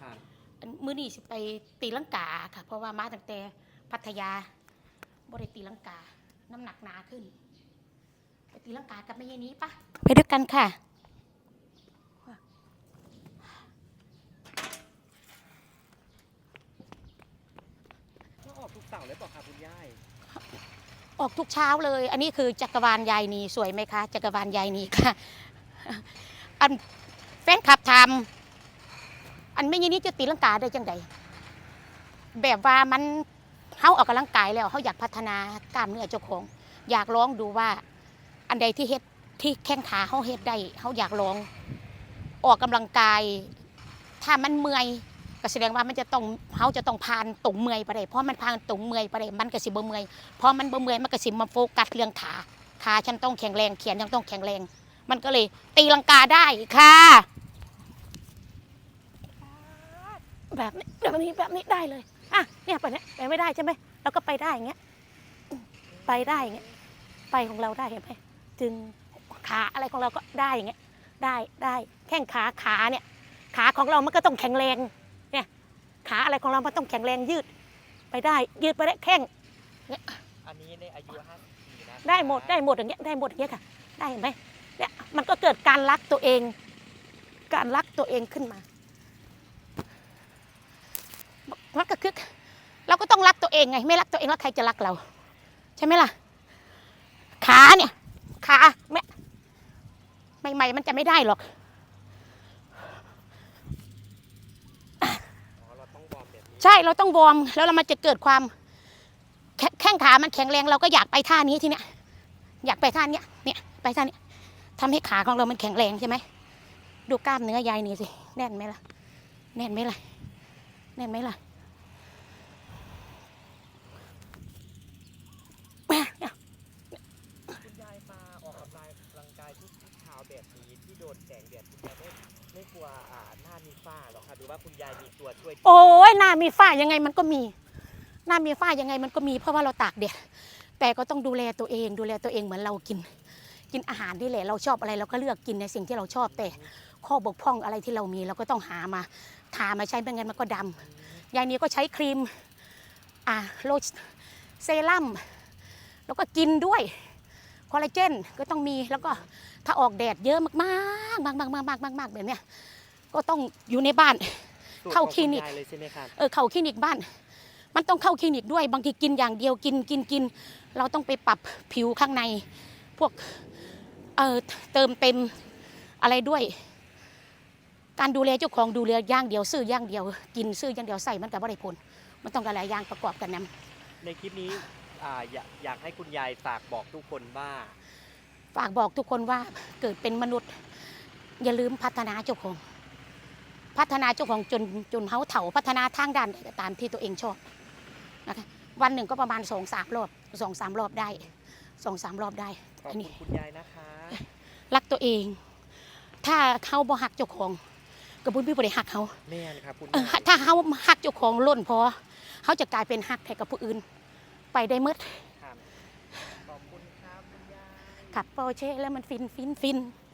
ค่ะอันมื้อนี้สิไปตีลังกาค่ะ เพราะว่ามาตั้งแต่พัทยาบ่ได้ตีลังกา น้ำหนักหนาขึ้น ไปตีลังกากับแม่ยายนี้ปะไปด้วยกันค่ะ ก็ออกทุกเสาร์เลยเปล่าคะคุณย่ายออกทุกเช้าเลย อันนี้คือจักรวาลยายนีสวยไหมคะ จักรวาลยายนีค่ะ อันแฟนคลับทำ อันไม่ยินนี้จะตีลังกาได้จังใดแบบว่ามันเขาออกกำลังกายแล้วเขาอยากพัฒนากล้ามเนื้อเจ้าของ อยากลองดูว่าอันใดที่เฮ็ดที่แข้งขาเขาเฮ็ดได้เขาอยากลอง ออกกำลังกาย ถ้ามันเมื่อยก็แสดงว่ามันจะต้องเขาจะต้องพานตรงเมื่อยไปได้เพราะมันพานตรงเมื่อยไปได้มันก็สิบ่เมื่อยเพอมันบ่เมื่อยมันก็สิมาโฟกัสเรื่องขาขาฉันต้องแข็งแรงเขียนยังต้องแข็งแรง มันก็เลยตีลังกาได้ค่ะ แบบนี้แบบนี้แบบนี้ได้เลยอะเนี่ยไปเนี่ยไปไม่ได้ใช่ไหมเราก็ไปได้อย่างเงี้ยไปได้อย่างเงี้ยไปของเราได้เห็นไหมจึงขาอะไรของเราก็ได้อย่างเงี้ยได้ได้แข้งขาขาเนี่ย ขาของเรามันก็ต้องแข็งแรงเนี่ยขาอะไรของเรามันต้องแข็งแรงยืด ไปได้ยืดไปได้แข้งอันนี้ในอายุ50ปีนะได้หมดได้หมดอย่างเงี้ยได้หมดอย่างเงี้ยค่ะ ได้เห็นไหมเนี่ยมันก็เกิดการรักตัวเอง การรักตัวเองขึ้นมา มันก็คือเราก็ต้องรักตัวเองไง ไม่รักตัวเองแล้วใครจะรักเรา ใช่ไหมล่ะ ขาเนี่ย ขาไม่ใหม่ๆมันจะไม่ได้หรอกใช่เราต้องวอร์มแล้วเรามันจะเกิดความแข้งขามันแข็งแรงเราก็อยากไปท่านี้ทีเนี้ยอยากไปท่านี้เนี่ยไปท่านี้ทำให้ขาของเรามันแข็งแรงใช่ไหมดูกล้ามเนื้อยายนี่สิแน่นไหมล่ะแน่นไหมล่ะแน่นไหมล่ะแม่เนี่ย คุณยายมาออกกำลังกายทุกเช้า แบบนี้ที่โดนแสงแดดคุณยายไม่ไม่กลัวอ่าหน้ามีฝ้าหรอกคะหรือว่าคุณยายมีตัวช่วยโอ้ยหน้ามีฝ้ายังไงมันก็มี หน้ามีฝ้ายังไงมันก็มี เพราะว่าเราตากแดดแต่ก็ต้องดูแลตัวเอง ดูแลตัวเองเหมือนเรากิน กินอาหารนี่แหละเราชอบอะไรเราก็เลือกกินในสิ่งที่เราชอบแต่ ข้อบกพร่องอะไรที่เรามีเราก็ต้องหามาทามาใช้ไม่งั้นมันก็ดำยายนี้ก็ใช้ครีมอ่าโลชเซรั่มแล้วก็กินด้วย คอลลาเจนก็ต้องมีแล้วก็ถ้าออกแดดเยอะมากๆมากๆมากๆมากๆมากๆแบบเนี้ยก็ต้องอยู่ในบ้านสูตรเข้าของคลินิกณยายเลยใช่ไหมครับเออเข้าคลินิกบ้าน มันต้องเข้าคลินิกด้วยบางทีกินอย่างเดียวกินกินกิน เราต้องไปปรับผิวข้างใน พวกเออเติมเต็มอะไรด้วย การดูแลเจ้าของดูแลอย่างเดียวซื้ออย่างเดียว กินซื้ออย่างเดียวใส่มันกับอะไรผลมันต้องหลายๆอย่างประกอบกันนะในคลิปนี้ อ่าอยากอยากให้คุณยายฝากบอกทุกคนว่า ฝากบอกทุกคนว่าเกิดเป็นมนุษย์ อย่าลืมพัฒนาเจ้าของ พัฒนาเจ้าของจนจนเขาเถาพัฒนาทางด้านใดก็ตามที่ตัวเองชอบนะคะวันหนึ่งก็ประมาณสองสามรอบสองสามรอบได้สองสามรอบได้ขอบอันคุนี้ณคุณยายนะคะ รักตัวเอง ถ้าเขาบ่หักเจ้าของก็บุญพี่บริหักเขา แม่นครับคุณเออยายถ้าเขาหักเจ้าของล้นพอเขาจะกลายเป็นหักแทนกับผู้อื่น ไปได้หมืดครับขอบคุณครับคุณยายขับปอร์เช่แล้วมันฟินฟินฟินค